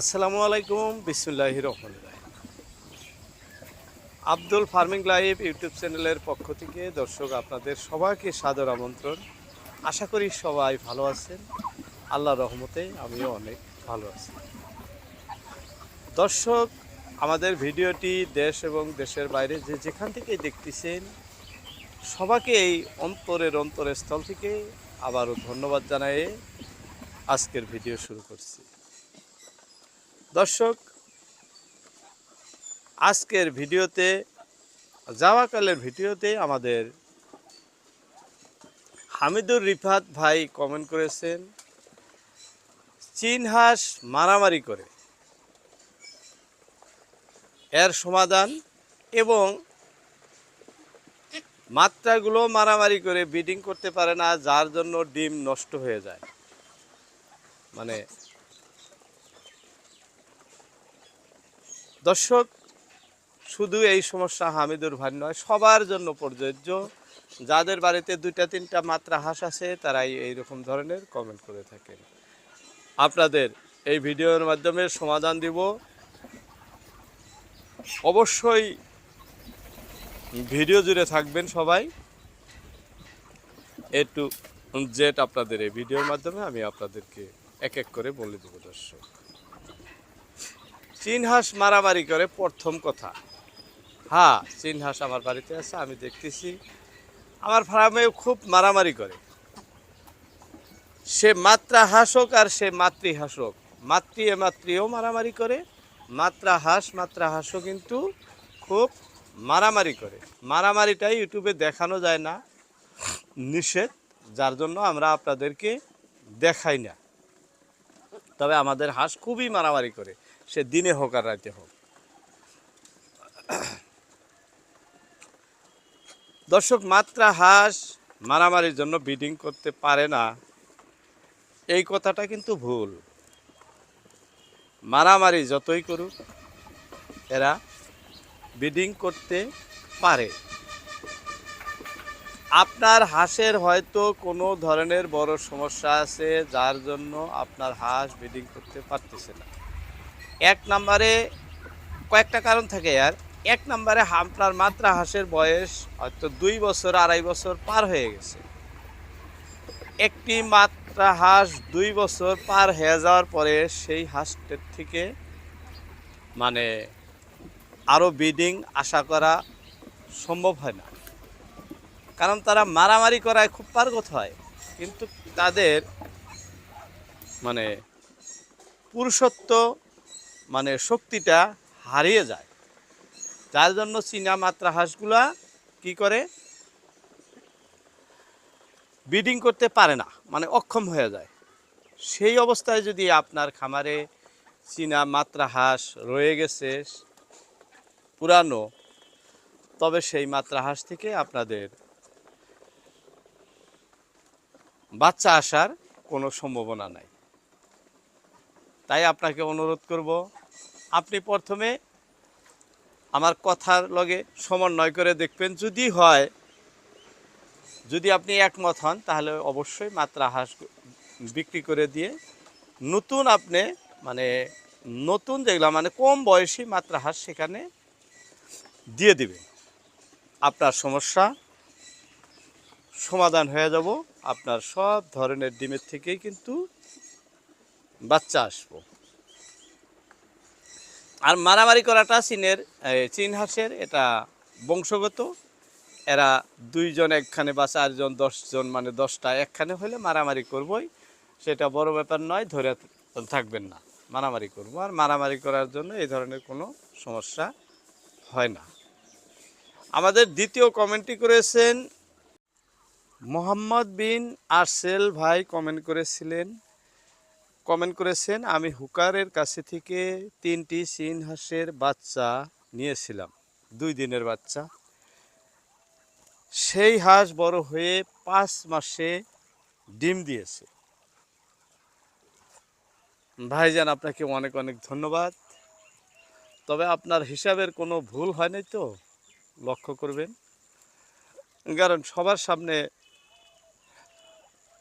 আসসালামু আলাইকুম বিসমুল্লাহ রহমান আব্দুল ফার্মিং লাইভ ইউটিউব চ্যানেলের পক্ষ থেকে দর্শক আপনাদের সবাইকে সাদর আমন্ত্রণ। আশা করি সবাই ভালো আছেন। আল্লাহ রহমতে আমিও অনেক ভালো আছি। দর্শক, আমাদের ভিডিওটি দেশ এবং দেশের বাইরে যে যেখান থেকে দেখতেছেন, সবাইকে এই অন্তরের অন্তরের স্থল থেকে আবারও ধন্যবাদ জানাই আজকের ভিডিও শুরু করছি। দর্শক, আজকের ভিডিওতে, যাওয়াকালের ভিডিওতে আমাদের হামিদুর রিফাত ভাই কমেন্ট করেছেন চীন মারামারি করে। এর সমাধান এবং মাত্রাগুলো মারামারি করে বিডিং করতে পারে না, যার জন্য ডিম নষ্ট হয়ে যায়। মানে দর্শক, শুধু এই সমস্যা হামিদুর ভাই নয়, সবার জন্য প্রযোজ্য। যাদের বাড়িতে দুইটা, তিনটা মাত্রা হাঁস আছে, তারাই এইরকম ধরনের কমেন্ট করে থাকেন। আপনাদের এই ভিডিওর মাধ্যমে সমাধান দিব। অবশ্যই ভিডিও জুড়ে থাকবেন সবাই। এ টু জেড আপনাদের এই ভিডিওর মাধ্যমে আমি আপনাদেরকে এক এক করে বলে দেবো দর্শক। চীন হাঁস মারামারি করে প্রথম কথা। হ্যাঁ চীন হাঁস আমার বাড়িতে আছে, আমি দেখতেছি। আমার ফার্মেও খুব মারামারি করে। সে মাত্রা হাঁস হোক আর সে মাতৃ হাঁস হোক মাতৃ এ মাতৃও মারামারি করে মাত্রা হাঁস মাত্রা হাঁসও কিন্তু খুব মারামারি করে। মারামারিটাই ইউটিউবে দেখানো যায় না, নিষেধ, যার জন্য আমরা আপনাদেরকে দেখাই না। তবে আমাদের হাঁস খুবই মারামারি করে। সে দিনে হোক আর রাতে হোক। দর্শক, মাত্রা হাঁস মারামারির জন্য বিডিং করতে পারে না। এই কথাটা কিন্তু ভুল। মারামারি যতই করুক, এরা বিডিং করতে পারে। আপনার হাঁসের হয়তো কোনো ধরনের বড় সমস্যা আছে, যার জন্য আপনার হাঁস বিডিং করতে পারতেছে না। এক নম্বরে কয়েকটা কারণ থাকে আর। এক নম্বরে আপনার মাত্রা হাঁসের বয়স হয়তো দুই বছর, আড়াই বছর পার হয়ে গেছে। একটি মাত্রা হাঁস দুই বছর পার হয়ে যাওয়ার পরে সেই হাঁসটার থেকে মানে আরও বিডিং আশা করা সম্ভব হয় না। কারণ তারা মারামারি করায় খুব পারগত হয়, কিন্তু তাদের মানে পুরুষত্ব মানে শক্তিটা হারিয়ে যায়। যার জন্য চীনা মাত্রা হাঁসগুলা কি করে? ব্রিডিং করতে পারে না মানে অক্ষম হয়ে যায়। সেই অবস্থায় যদি আপনার খামারে চীনা মাত্রা হাঁস রয়ে গেছে পুরানো, তবে সেই মাত্রা হাঁস থেকে আপনাদের বাচ্চা আসার কোনো সম্ভাবনা নাই। তাই আপনাকে অনুরোধ করব, আপনি প্রথমে আমার কথার লগে সমন্বয় করে দেখবেন। যদি হয়, যদি আপনি একমত হন, তাহলে অবশ্যই মাত্রা হাঁস বিক্রি করে দিয়ে নতুন আপনি মানে নতুন যেগুলো মানে কম বয়সী মাত্রা হাঁস সেখানে দিয়ে দিবেন। আপনার সমস্যা সমাধান হয়ে যাব। আপনার সব ধরনের ডিমের থেকেই কিন্তু বাচ্চা আসব। আর মারামারি করাটা চীনের চীন হাঁসের, এটা বংশগত। এরা দুইজন একখানে বা চারজন, দশজন মানে দশটা একখানে হলে মারামারি করবই। সেটা বড় ব্যাপার নয়, ধরে থাকবেন না। মারামারি করব। আর মারামারি করার জন্য এই ধরনের কোনো সমস্যা হয় না। আমাদের দ্বিতীয় কমেন্টটি করেছেন মোহাম্মদ বিন আরসেল ভাই, কমেন্ট করেছিলেন কমেন্ট করেছেন, আমি হুকারের কাছে থেকে তিনটি চীন হাঁসের বাচ্চা নিয়েছিলাম, দুই দিনের বাচ্চা। সেই হাঁস বড় হয়ে পাঁচ মাসে ডিম দিয়েছে। ভাইজান, আপনাকে অনেক অনেক ধন্যবাদ। তবে আপনার হিসাবের কোনো ভুল হয় নাই তো? লক্ষ্য করবেন। কারণ সবার সামনে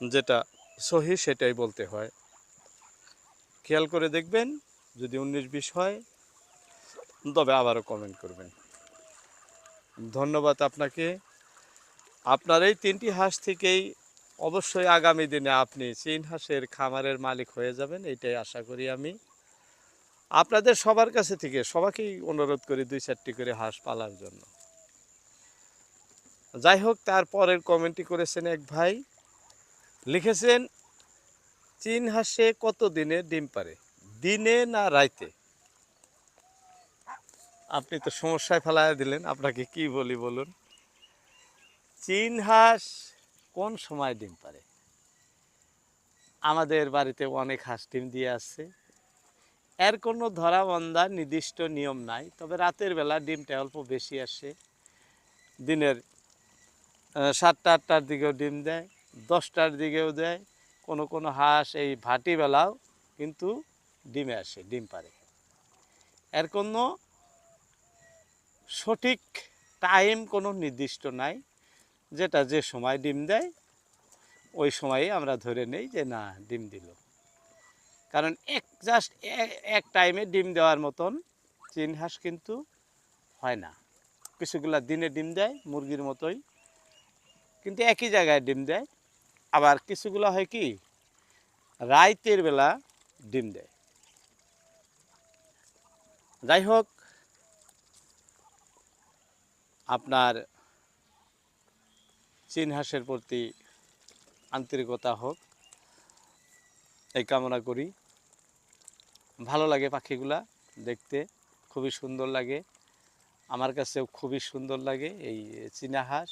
যেটা সহি সেটাই বলতে হয়। খেয়াল করে দেখবেন, যদি উনিশ বিশ হয়, তবে আবারও কমেন্ট করবেন। ধন্যবাদ আপনাকে। আপনার এই তিনটি হাঁস থেকেই অবশ্যই আগামী দিনে আপনি চীন হাঁসের খামারের মালিক হয়ে যাবেন, এইটাই আশা করি আমি। আপনাদের সবার কাছে থেকে, সবাইকেই অনুরোধ করি দুই চারটি করে হাঁস পালার জন্য। যাই হোক তারপরের কমেন্টটি করেছেন এক ভাই। লিখেছেন চীন হাঁসে কত দিনে ডিম পারে? দিনে না রাইতে? আপনি তো সমস্যায় ফেলায় দিলেন, আপনাকে কি বলি বলুন? চীন হাঁস কোন সময় ডিম পারে? আমাদের বাড়িতে অনেক হাঁস ডিম দিয়ে আসছে। এর কোনো ধরা বন্ধা নির্দিষ্ট নিয়ম নাই, তবে রাতের বেলা ডিমটা অল্প বেশি আসে। দিনের সাতটা, আটটার দিকেও ডিম দেয়, দশটার দিকেও দেয় কোনো কোনো হাঁস এই ভাটি বেলাও কিন্তু ডিমে আসে, ডিম পারে এর কোনো সঠিক টাইম কোনো নির্দিষ্ট নাই, যেটা যে সময় ডিম দেয়, ওই সময়ই আমরা ধরে নেই যে না, ডিম দিল। কারণ এক, জাস্ট এক টাইমে ডিম দেওয়ার মতন চীন হাঁস কিন্তু হয় না। কিছুগুলা দিনে ডিম দেয়, মুরগির মতোই। কিন্তু একই জায়গায় ডিম দেয় আবার কিছুগুলো হয় কি? রাইতের বেলা ডিম দেয়। যাই হোক আপনার চীন হাঁসের প্রতি আন্তরিকতা হোক, এই কামনা করি। ভালো লাগে পাখিগুলা দেখতে, খুবই সুন্দর লাগে। আমার কাছেও খুবই সুন্দর লাগে এই চীনা হাঁস।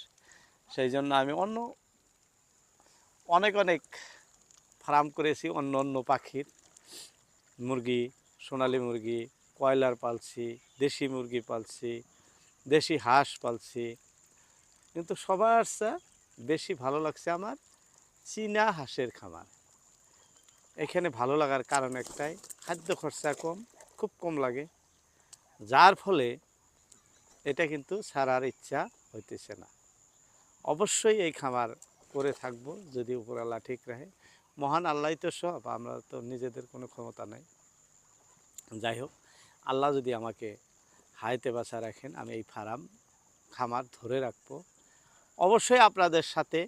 সেই জন্য আমি অন্য অনেক অনেক ফার্ম করেছি, অন্য অন্য পাখির। মুরগি, সোনালি মুরগি, কয়লার পালছি, দেশি মুরগি পালছি, দেশি হাঁস পালছি। কিন্তু সবার চেয়ে বেশি ভালো লাগছে আমার চীনা হাঁসের খামার। এখানে ভালো লাগার কারণ একটাই, খাদ্য খরচা কম, খুব কম লাগে। যার ফলে এটা কিন্তু ছাড়ার ইচ্ছা হইতেছে না। অবশ্যই এই খামার করে থাকব যদি উপরাল্লা ঠিক রাখে। মহান আল্লাহ তো সব, আমরা তো নিজেদের কোনো ক্ষমতা নাই। যাই হোক, আল্লাহ যদি আমাকে হাইতে বাসা রাখেন, আমি এই ফার্ম, খামার ধরে রাখব। অবশ্যই আপনাদের সাথে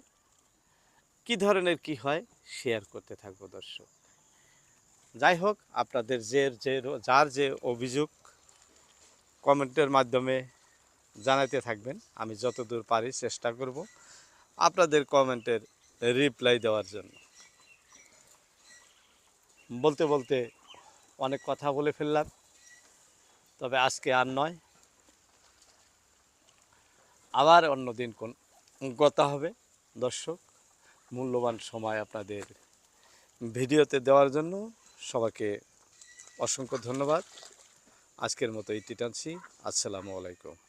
কি ধরনের কি হয় শেয়ার করতে থাকব দর্শক। যাই হোক, আপনাদের যে যে, যার যে অভিযোগ কমেন্টের মাধ্যমে জানাতে থাকবেন, আমি যতদূর পারি চেষ্টা করব। আপনাদের কমেন্টের রিপ্লাই দেওয়ার জন্য। বলতে বলতে অনেক কথা বলে ফেললাম, তবে আজকে আর নয়। আবার অন্যদিন কোন কথা হবে। দর্শক, মূল্যবান সময় আপনাদের ভিডিওতে দেওয়ার জন্য সবাইকে অসংখ্য ধন্যবাদ। আজকের মতো ইতি টানছি। আসসালামু আলাইকুম।